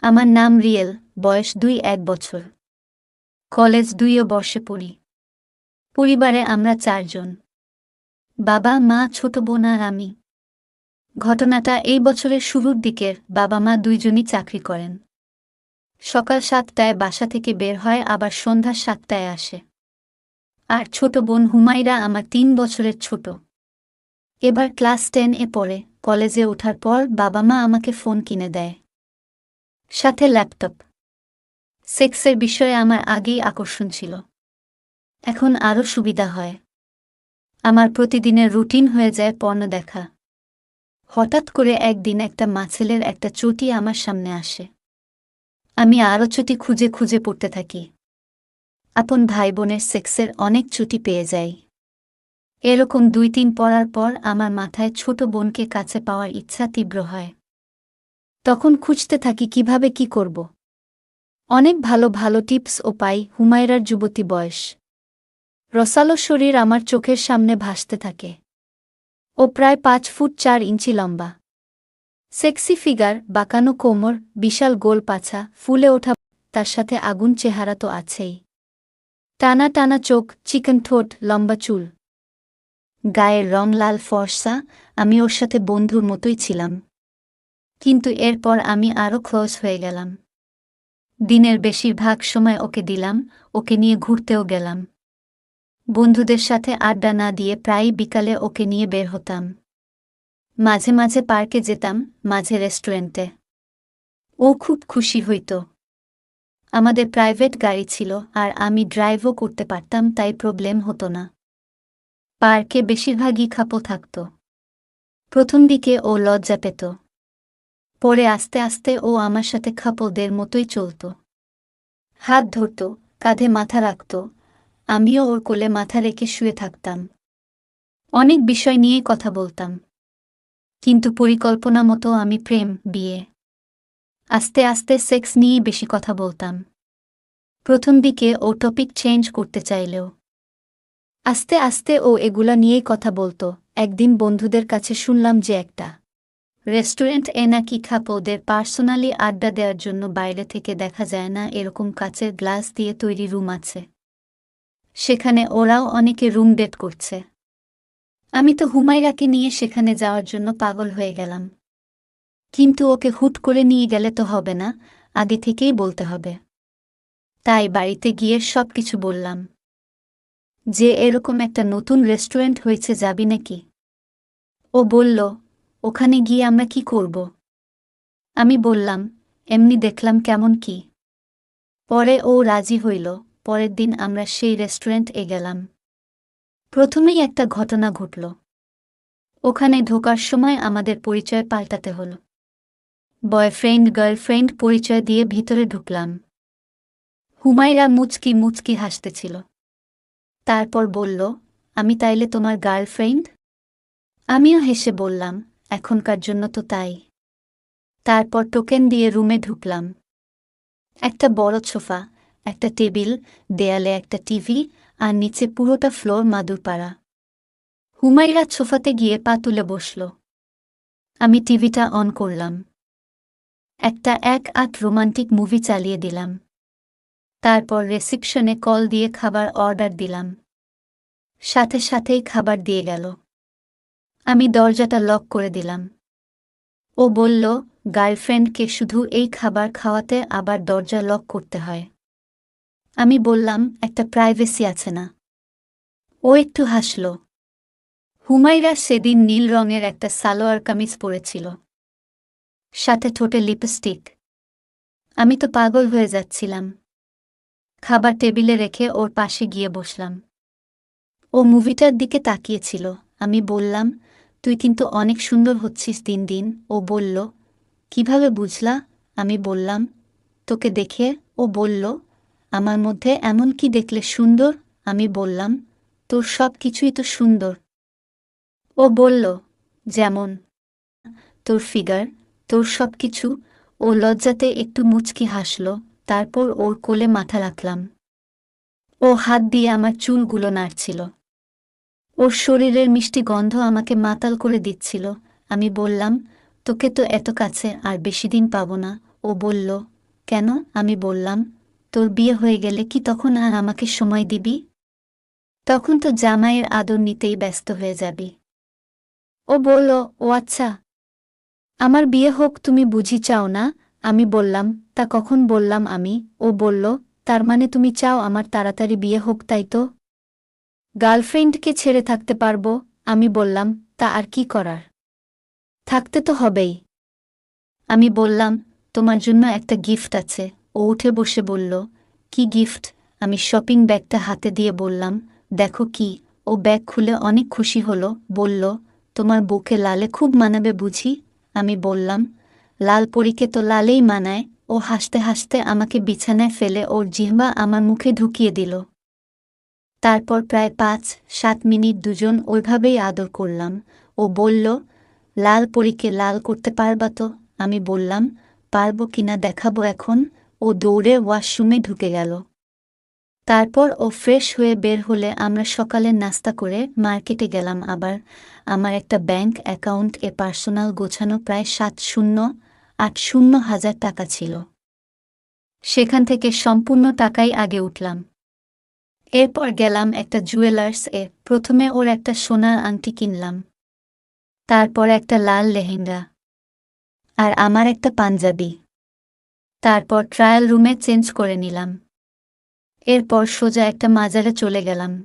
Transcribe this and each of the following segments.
আমার নাম রিয়েল, বয়স দুই এক বছর। কলেজ দুইও বর্ষে পড়ি। পরিবারে আমরা চারজন। বাবা, মা, ছোট বোন আর আমি। ঘটনাটা এই বছরের শুরুর দিকের, বাবা, মা দুইজনই চাকরি করেন। সকাল সাতটায় বাসা থেকে বের হয়, আবার সন্ধ্যা সাতটায় আসে। আর ছোট বোন হুমাইরা আমার তিন বছরের ছোট। এবার ক্লাস টেন এ পড়ে, কলেজে ওঠার পর বাবা, মা আমাকে ফোন কিনে দেয়। সাথে ল্যাপটপ। সেক্সের বিষয়ে আমার আগেই আকর্ষণ ছিল। এখন আরও সুবিধা হয়। আমার প্রতিদিনের রুটিন হয়ে যায় পণ্য দেখা। হঠাৎ করে একদিন একটা মাছেলের একটা চটি আমার সামনে আসে। আমি আরও চটি খুঁজে খুঁজে পড়তে থাকি। আপন ভাই বোনের সেক্সের অনেক চুটি পেয়ে যাই। এরকম দুই তিন পড়ার পর আমার মাথায় ছোট বোনকে কাছে পাওয়ার ইচ্ছা তীব্র হয়। তখন খুঁজতে থাকি কীভাবে কি করব। অনেক ভালো ভালো টিপস ও পাই হুমায়রার যুবতী বয়স। রসালো শরীর আমার চোখের সামনে ভাসতে থাকে। ও প্রায় পাঁচ ফুট চার ইঞ্চি লম্বা। সেক্সি ফিগার, বাঁকানো কোমর, বিশাল গোল পাছা, ফুলে ওঠা, তার সাথে আগুন চেহারা তো আছেই। টানা টানা চোখ, চিকেন ঠোঁট, লম্বা চুল। গায়ের রং লাল ফর্সা, আমি ওর সাথে বন্ধুর মতোই ছিলাম। কিন্তু এরপর আমি আরও ক্লোজ হয়ে গেলাম। দিনের বেশিরভাগ সময় ওকে দিলাম, ওকে নিয়ে ঘুরতেও গেলাম। বন্ধুদের সাথে আড্ডা না দিয়ে প্রায়ই বিকালে ওকে নিয়ে বের হতাম। মাঝে মাঝে পার্কে যেতাম, মাঝে রেস্টুরেন্টে। ও খুব খুশি হইত। আমাদের প্রাইভেট গাড়ি ছিল, আর আমি ড্রাইভও করতে পারতাম, তাই প্রবলেম হতো না। পার্কে বেশিরভাগই খাপো থাকত। প্রথম দিকে ও লজ্জা পেত। পরে আস্তে আস্তে ও আমার সাথে খাপোদের মতোই চলত। হাত ধরত, কাঁধে মাথা রাখত। আমিও ওর কোলে মাথা রেখে শুয়ে থাকতাম। অনেক বিষয় নিয়ে কথা বলতাম। কিন্তু পরিকল্পনা মতো আমি প্রেম, বিয়ে, আস্তে আস্তে সেক্স নিয়েই বেশি কথা বলতাম। প্রথম দিকে ও টপিক চেঞ্জ করতে চাইলেও। আস্তে আস্তে ও এগুলা নিয়েই কথা বলতো। একদিন বন্ধুদের কাছে শুনলাম যে একটা রেস্টুরেন্ট এ নাকি খাপ ওদের পার্সোনালি আড্ডা দেওয়ার জন্য বাইরে থেকে দেখা যায় না, এরকম কাচের গ্লাস দিয়ে তৈরি রুম আছে। সেখানে ওরাও অনেকে রুম ডেট করছে। আমি তো হুমাইরাকে নিয়ে সেখানে যাওয়ার জন্য পাগল হয়ে গেলাম। কিন্তু ওকে হুট করে নিয়ে গেলে তো হবে না, আগে থেকেই বলতে হবে। তাই বাড়িতে গিয়ে সব কিছু বললাম। যে এরকম একটা নতুন রেস্টুরেন্ট হয়েছে যাবি নাকি? ও বলল ওখানে গিয়ে আমরা কি করব? আমি বললাম, এমনি দেখলাম কেমন কি। পরে ও রাজি হইল। পরের দিন আমরা সেই রেস্টুরেন্ট এ গেলাম। প্রথমেই একটা ঘটনা ঘটল। ওখানে ঢোকার সময় আমাদের পরিচয় পাল্টাতে হল। বয়ফ্রেন্ড, গার্লফ্রেন্ড পরিচয় দিয়ে ভিতরে ঢুকলাম। হুমায়রা মুচকি মুচকি হাসতেছিল। তারপর বলল, আমি তাইলে তোমার গার্লফ্রেন্ড? আমিও হেসে বললাম এখনকার জন্য তো তাই। তারপর টোকেন দিয়ে রুমে ঢুকলাম। একটা বড় সোফা, একটা টেবিল, দেয়ালে একটা টিভি, আর নিচে পুরোটা ফ্লোর মাদুরপাড়া। হুমাইরা সোফাতে গিয়ে পা তুলে বসল। আমি টিভিটা অন করলাম। একটা এক আট রোমান্টিক মুভি চালিয়ে দিলাম। তারপর রেসিপশনে কল দিয়ে খাবার অর্ডার দিলাম। সাথে সাথেই খাবার দিয়ে গেল। আমি দরজাটা লক করে দিলাম। ও বলল, গার্লফ্রেন্ডকে শুধু এই খাবার খাওয়াতে আবার দরজা লক করতে হয়। আমি বললাম, একটা প্রাইভেসি আছে না। ও একটু হাসল। হুমাইরা সেদিন নীল রঙের একটা সালোয়ার কামিজ পরেছিল। সাথে ঠোঁটে লিপস্টিক। আমি তো পাগল হয়ে যাচ্ছিলাম। খাবার টেবিলে রেখে ওর পাশে গিয়ে বসলাম। ও মুভিটার দিকে তাকিয়েছিল। আমি বললাম তুই কিন্তু অনেক সুন্দর হচ্ছিস দিন দিন। ও বলল, কীভাবে বুঝলা? আমি বললাম, তোকে দেখে? ও বলল, আমার মধ্যে এমন কি দেখলে সুন্দর? আমি বললাম, তোর সব কিছুই তো সুন্দর। ও বলল, যেমন তোর ফিগার, তোর সব কিছু। ও লজ্জাতে একটু মুচকি হাসল, তারপর ওর কোলে মাথা রাখলাম। ও হাত দিয়ে আমার চুলগুলো নাড়ছিল। ওর শরীরের মিষ্টি গন্ধ আমাকে মাতাল করে দিচ্ছিল। আমি বললাম, তোকে তো এত কাছে আর বেশি দিন পাবো না। ও বলল, কেন? আমি বললাম, তোর বিয়ে হয়ে গেলে কি তখন আর আমাকে সময় দিবি? তখন তো জামাইয়ের আদর নিতেই ব্যস্ত হয়ে যাবি। ও বলল, ও আচ্ছা। আমার বিয়ে হোক তুমি বুঝি চাও না? আমি বললাম, তা কখন বললাম আমি? ও বলল, তার মানে তুমি চাও আমার তাড়াতাড়ি বিয়ে হোক, তাই তো? গার্লফ্রেন্ডকে ছেড়ে থাকতে পারব, আমি বললাম, তা আর কি করার? থাকতে তো হবেই। আমি বললাম, তোমার জন্য একটা গিফট আছে। ও উঠে বসে বলল, কি গিফট? আমি শপিং ব্যাগটা হাতে দিয়ে বললাম, দেখো কি। ও ব্যাগ খুলে অনেক খুশি হলো, বলল, তোমার বুকে লালে খুব মানাবে বুঝি? আমি বললাম, লাল পরীকে তো লালেই মানায়। ও হাসতে হাসতে আমাকে বিছানায় ফেলে ওর জিহ্বা আমার মুখে ঢুকিয়ে দিল। তারপর প্রায় পাঁচ, সাত মিনিট দুজন ওইভাবেই আদর করলাম ও বলল, লাল পরীকে লাল করতে পারবা তো? আমি বললাম, পারব কিনা দেখাবো এখন? ও দৌড়ে ওয়াশরুমে ঢুকে গেল। তারপর ও ফ্রেশ হয়ে বের হলে আমরা সকালে নাস্তা করে মার্কেটে গেলাম আবার। আমার একটা ব্যাংক অ্যাকাউন্ট এ পার্সোনাল গোছানো প্রায় সাত শূন্য, আট শূন্য হাজার টাকা ছিল। সেখান থেকে সম্পূর্ণ টাকাই আগে উঠলাম। এরপর গেলাম একটা জুয়েলার্স এ। প্রথমে ওর একটা সোনার আংটি কিনলাম। তারপর একটা লাল লেহেঙ্গা। আর আমার একটা পাঞ্জাবি। তারপর ট্রায়াল রুমে চেঞ্জ করে নিলাম। এরপর সোজা একটা মাজারে চলে গেলাম।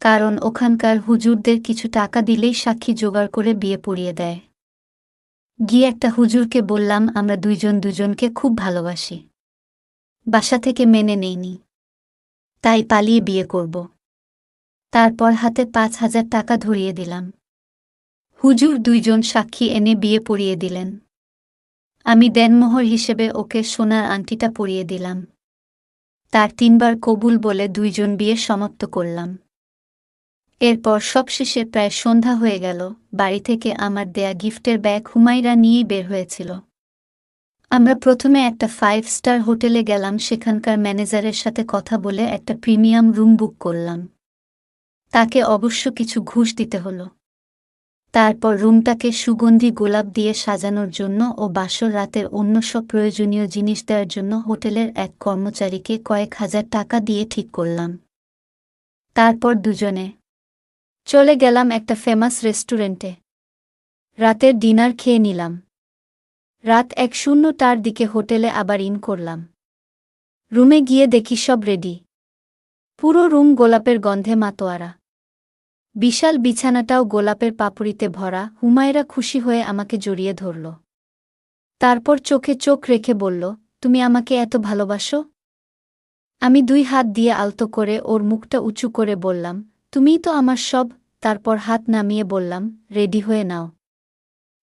কারণ ওখানকার হুজুরদের কিছু টাকা দিলেই সাক্ষী জোগাড় করে বিয়ে পড়িয়ে দেয়। গিয়ে একটা হুজুরকে বললাম, আমরা দুইজন দুজনকে খুব ভালোবাসি। বাসা থেকে মেনে নেইনি। তাই পালিয়ে বিয়ে করব। তারপর হাতে পাঁচ হাজার টাকা ধরিয়ে দিলাম। হুজুর দুইজন সাক্ষী এনে বিয়ে পড়িয়ে দিলেন। আমি দেনমোহর হিসেবে ওকে সোনার আংটিটা পরিয়ে দিলাম। তার তিনবার কবুল বলে দুইজন বিয়ে সমাপ্ত করলাম। এরপর সবশেষে প্রায় সন্ধ্যা হয়ে গেল, বাড়ি থেকে আমার দেয়া গিফটের ব্যাগ হুমাইরা নিয়েই বের হয়েছিল। আমরা প্রথমে একটা ফাইভ স্টার হোটেলে গেলাম, সেখানকার ম্যানেজারের সাথে কথা বলে একটা প্রিমিয়াম রুম বুক করলাম। তাকে অবশ্য কিছু ঘুষ দিতে হলো। তারপর রুমটাকে সুগন্ধি গোলাপ দিয়ে সাজানোর জন্য ও বাসর রাতের অন্য সব প্রয়োজনীয় জিনিস দেওয়ার জন্য হোটেলের এক কর্মচারীকে কয়েক হাজার টাকা দিয়ে ঠিক করলাম। তারপর দুজনে চলে গেলাম একটা ফেমাস রেস্টুরেন্টে রাতের ডিনার খেয়ে নিলাম। রাত এক শূন্যটার দিকে হোটেলে আবার ইন করলাম। রুমে গিয়ে দেখি সব রেডি। পুরো রুম গোলাপের গন্ধে মাতোয়ারা। বিশাল বিছানাটাও গোলাপের পাপড়িতে ভরা, হুমায়রা খুশি হয়ে আমাকে জড়িয়ে ধরল। তারপর চোখে চোখ রেখে বলল, তুমি আমাকে এত ভালোবাসো? আমি দুই হাত দিয়ে আলতো করে ওর মুখটা উঁচু করে বললাম, তুমিই তো আমার সব। তারপর হাত নামিয়ে বললাম, রেডি হয়ে নাও।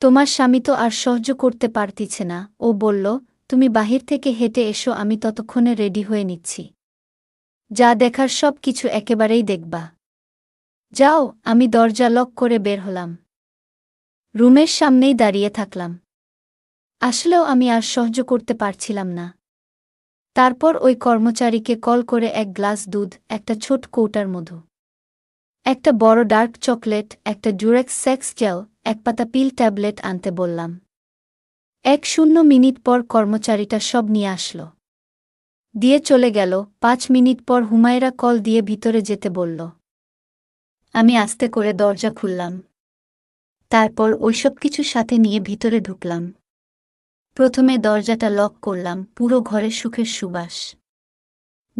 তোমার স্বামী তো আর সহ্য করতে পারতিছে না। ও বলল, তুমি বাহির থেকে হেঁটে এসো, আমি ততক্ষণে রেডি হয়ে নিচ্ছি। যা দেখার সব কিছু একেবারেই দেখবা। যাও, আমি দরজা লক করে বের হলাম। রুমের সামনেই দাঁড়িয়ে থাকলাম। আসলেও আমি আর সহ্য করতে পারছিলাম না। তারপর ওই কর্মচারীকে কল করে এক গ্লাস দুধ, একটা ছোট কৌটার মধু, একটা বড় ডার্ক চকলেট, একটা ডুরেক্স সেক্স জেল এক পাতা পিল ট্যাবলেট আনতে বললাম। এক শূন্য মিনিট পর কর্মচারীটা সব নিয়ে আসলো। দিয়ে চলে গেল, পাঁচ মিনিট পর হুমায়রা কল দিয়ে ভিতরে যেতে বলল। আমি আস্তে করে দরজা খুললাম। তারপর ওইসব কিছু সাথে নিয়ে ভিতরে ঢুকলাম। প্রথমে দরজাটা লক করলাম, পুরো ঘরে সুখের সুবাস।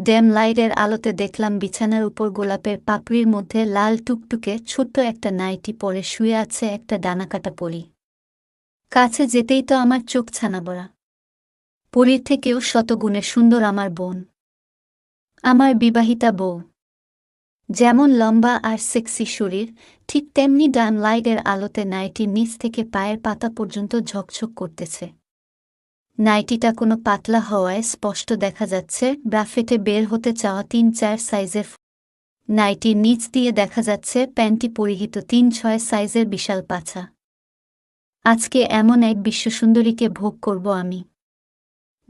ড্যাম লাইটের আলোতে দেখলাম বিছানার উপর গোলাপের পাপড়ির মধ্যে লাল টুকটুকে ছোট্ট একটা নাইটি পরে শুয়ে আছে একটা ডানাকাটা পরি। কাছে যেতেই তো আমার চোখ ছানা বড়া পরীর থেকেও শতগুণে সুন্দর আমার বোন। আমার বিবাহিতা বউ। যেমন লম্বা আর সেক্সি শরীর, ঠিক তেমনি ডান লাইটের আলোতে নাইটির নিচ থেকে পায়ের পাতা পর্যন্ত ঝকঝক করতেছে। নাইটিটা কোনো পাতলা হওয়ায় স্পষ্ট দেখা যাচ্ছে, ব্রাফেটে বের হতে চাওয়া তিন চার সাইজের নাইটির নিচ দিয়ে দেখা যাচ্ছে প্যান্টি পরিহিত তিন ছয় সাইজের বিশাল পাছা। আজকে এমন এক বিশ্বসুন্দরীকে ভোগ করব আমি।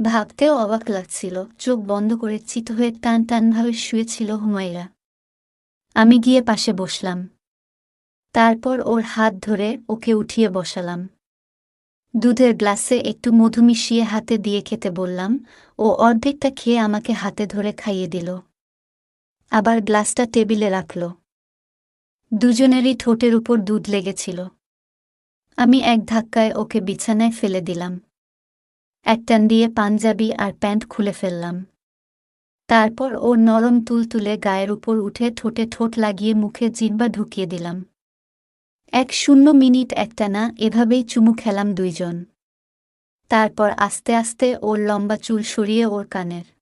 ভাবতেও অবাক লাগছিল, চোখ বন্ধ করে চিত হয়ে টান টানভাবে শুয়েছিল হুমাইরা আমি গিয়ে পাশে বসলাম। তারপর ওর হাত ধরে ওকে উঠিয়ে বসালাম। দুধের গ্লাসে একটু মধু মিশিয়ে হাতে দিয়ে খেতে বললাম, ও অর্ধেকটা খেয়ে আমাকে হাতে ধরে খাইয়ে দিল। আবার গ্লাসটা টেবিলে রাখল। দুজনেরই ঠোঁটের উপর দুধ লেগেছিল। আমি এক ধাক্কায় ওকে বিছানায় ফেলে দিলাম। একটান দিয়ে পাঞ্জাবি আর প্যান্ট খুলে ফেললাম। তারপর ওর নরম তুলতুলে গায়ের উপর উঠে ঠোঁটে ঠোঁট লাগিয়ে মুখে জিম্বা ঢুকিয়ে দিলাম। এক শূন্য মিনিট একটানা এভাবেই চুমু খেলাম দুইজন। তারপর আস্তে আস্তে ওর লম্বা চুল সরিয়ে ওর কানের।